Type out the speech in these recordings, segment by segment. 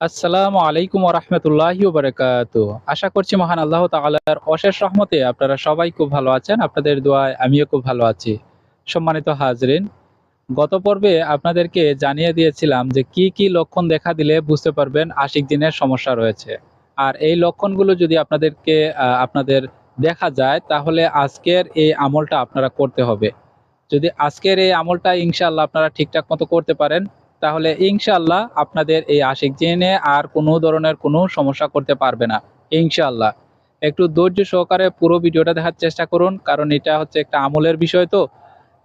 আসসালামু আলাইকুম রহমতুল্লাহি বারকাত আশা করছি মহান আল্লাহ তাআলার অশেষ রহমতে আপনারা সবাই খুব ভালো আছেন, আপনাদের দোয়ায় আমিও খুব ভালো আছি। সম্মানিত হাজরিন, গত পর্বে আপনাদেরকে জানিয়ে দিয়েছিলাম যে কি কি লক্ষণ দেখা দিলে বুঝতে পারবেন আশিক দিনের সমস্যা রয়েছে। আর এই লক্ষণগুলো যদি আপনাদেরকে আপনাদের দেখা যায়, তাহলে আজকের এই আমলটা আপনারা করতে হবে। যদি আজকের এই আমলটা ইনশাল্লাহ আপনারা ঠিকঠাক মতো করতে পারেন তাহলে ইনশাল্লাহ আপনাদের এই আশিক জিনে আর কোনো ধরনের কোনো সমস্যা করতে পারবে না, ইনশাআল্লাহ। একটু ধৈর্য সহকারে পুরো ভিডিওটা দেখার চেষ্টা করুন, কারণ এটা হচ্ছে একটা আমলের বিষয় তো,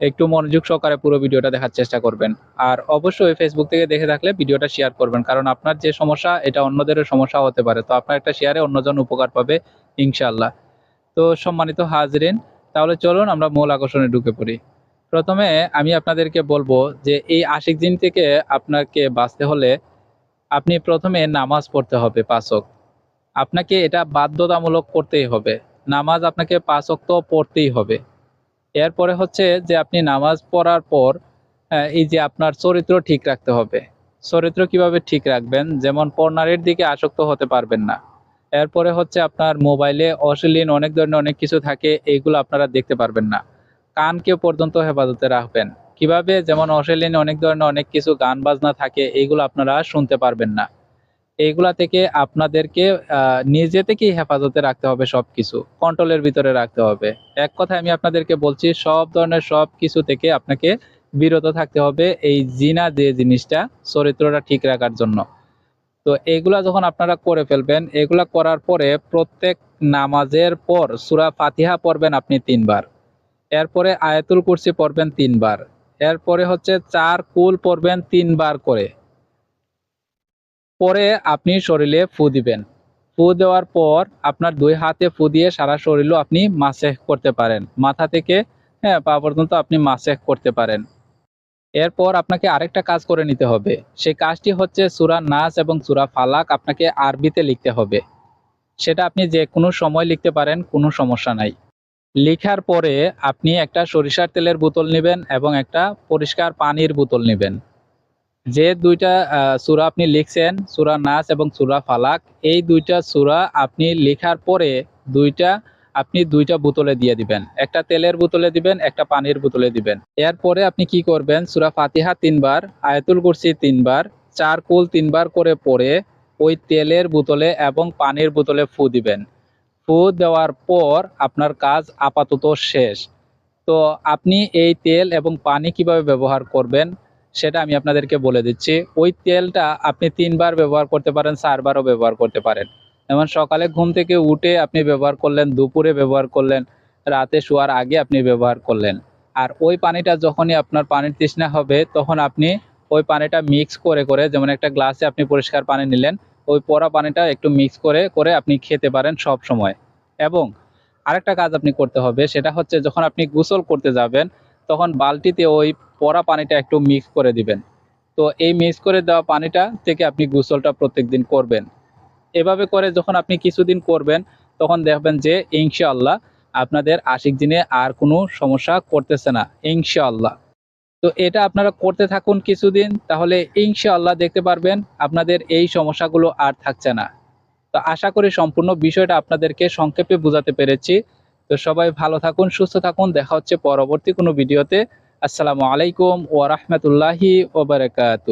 একটু মনোযোগ সহকারে পুরো ভিডিওটা দেখার চেষ্টা করবেন। আর অবশ্যই ফেসবুক থেকে দেখে থাকলে ভিডিওটা শেয়ার করবেন, কারণ আপনার যে সমস্যা, এটা অন্যদেরও সমস্যা হতে পারে। তো আপনার একটা শেয়ারে অন্যজন উপকার পাবে, ইনশাআল্লাহ। তো সম্মানিত হাজরিন, তাহলে চলুন আমরা মূল আকর্ষণে ঢুকে পড়ি। প্রথমে আমি আপনাদেরকে বলব যে এই আশিক দিন থেকে আপনাকে বাঁচতে হলে আপনি প্রথমে নামাজ পড়তে হবে পাঁচক আপনাকে এটা বাধ্যতামূলক করতেই হবে। নামাজ আপনাকে পাঁচক তো পড়তেই হবে। এরপরে হচ্ছে যে আপনি নামাজ পড়ার পর এই যে আপনার চরিত্র ঠিক রাখতে হবে। চরিত্র কীভাবে ঠিক রাখবেন? যেমন পর্নারের দিকে আসক্ত হতে পারবেন না। এরপরে হচ্ছে আপনার মোবাইলে অশ্লীল, অনেক ধরনের অনেক কিছু থাকে এইগুলো আপনারা দেখতে পারবেন না। কানকে পর্যন্ত হেফাজতে রাখবেন। কীভাবে? যেমন অশ্লীল অনেক ধরনের অনেক কিছু গান বাজনা থাকে, এইগুলো আপনারা শুনতে পারবেন না। এইগুলা থেকে আপনাদেরকে নিজে থেকেই হেফাজতে রাখতে হবে সব কিছু কন্ট্রোলের ভিতরে রাখতে হবে। এক কথায় আমি আপনাদেরকে বলছি, সব ধরনের সব কিছু থেকে আপনাকে বিরত থাকতে হবে এই জিনা যে জিনিসটা, চরিত্রটা ঠিক রাখার জন্য। তো এগুলা যখন আপনারা করে ফেলবেন এগুলা করার পরে প্রত্যেক নামাজের পর, সুরা ফাতিহা পড়বেন আপনি তিনবার। এরপরে আয়াতুল কুরসি পড়বেন তিনবার। এরপরে হচ্ছে চার কুল পড়বেন তিনবার করে। পরে আপনি শরীরে ফু দিবেন। ফু দেওয়ার পর আপনার দুই হাতে ফু দিয়ে সারা শরীরও আপনি মাসেহ করতে পারেন। মাথা থেকে হ্যাঁ পা পর্যন্ত আপনি মাসেহ করতে পারেন। এরপর আপনাকে আরেকটা কাজ করে নিতে হবে। সেই কাজটি হচ্ছে সূরা নাস এবং সূরা ফালাক আপনাকে আরবিতে লিখতে হবে। সেটা আপনি যে কোনো সময় লিখতে পারেন, কোনো সমস্যা নাই। লিখার পরে আপনি একটা সরিষার তেলের বোতল নেবেন এবং একটা পরিষ্কার পানির বোতল নেবেন। যে দুইটা সুরা আপনি লিখছেন, সুরা নাস এবং সুরা ফালাক, এই দুইটা সুরা আপনি লেখার পরে দুইটা, আপনি দুইটা বোতলে দিয়ে দিবেন। একটা তেলের বোতলে দিবেন, একটা পানির বোতলে দিবেন। এরপরে আপনি কি করবেন, সুরা ফাতিহা তিনবার, আয়াতুল কুরসি তিনবার চার কুল তিনবার করে পরে ওই তেলের বোতলে এবং পানির বোতলে ফু দিবেন। ফু দেওয়ার পর আপনার কাজ আপাতত শেষ। তো আপনি এই তেল এবং পানি কীভাবে ব্যবহার করবেন সেটা আমি আপনাদেরকে বলে দিচ্ছি। ওই তেলটা আপনি তিনবার ব্যবহার করতে পারেন, চারবারও ব্যবহার করতে পারেন। যেমন সকালে ঘুম থেকে উঠে আপনি ব্যবহার করলেন, দুপুরে ব্যবহার করলেন, রাতে শোয়ার আগে আপনি ব্যবহার করলেন। আর ওই পানিটা যখনই আপনার পানির তৃষ্ণা হবে, তখন আপনি ওই পানিটা মিক্স করে করে যেমন একটা গ্লাসে আপনি পরিষ্কার পানি নিলেন ওই পরা পানিটা একটু মিক্স করে করে আপনি খেতে পারেন সব সময়। এবং আরেকটা কাজ আপনি করতে হবে, সেটা হচ্ছে যখন আপনি গোসল করতে যাবেন, তখন বালতিতে ওই পরা পানিটা একটু মিক্স করে দিবেন। তো এই মিক্স করে দেওয়া পানিটা থেকে আপনি গোসলটা প্রত্যেকদিন করবেন। এভাবে করে যখন আপনি কিছুদিন করবেন, তখন দেখবেন যে ইনশাআল্লাহ আপনাদের আশিক দিনে আর কোনো সমস্যা করতেছে না, ইনশাআল্লাহ। তো এটা আপনারা করতে থাকুন কিছুদিন, তাহলে ইনশাআল্লাহ দেখতে পারবেন আপনাদের এই সমস্যাগুলো আর থাকছে না। তো আশা করি সম্পূর্ণ বিষয়টা আপনাদেরকে সংক্ষেপে বোঝাতে পেরেছি। তো সবাই ভালো থাকুন, সুস্থ থাকুন, দেখা হচ্ছে পরবর্তী কোনো ভিডিওতে। আসসালামু আলাইকুম ওয়া বারাকাতুহু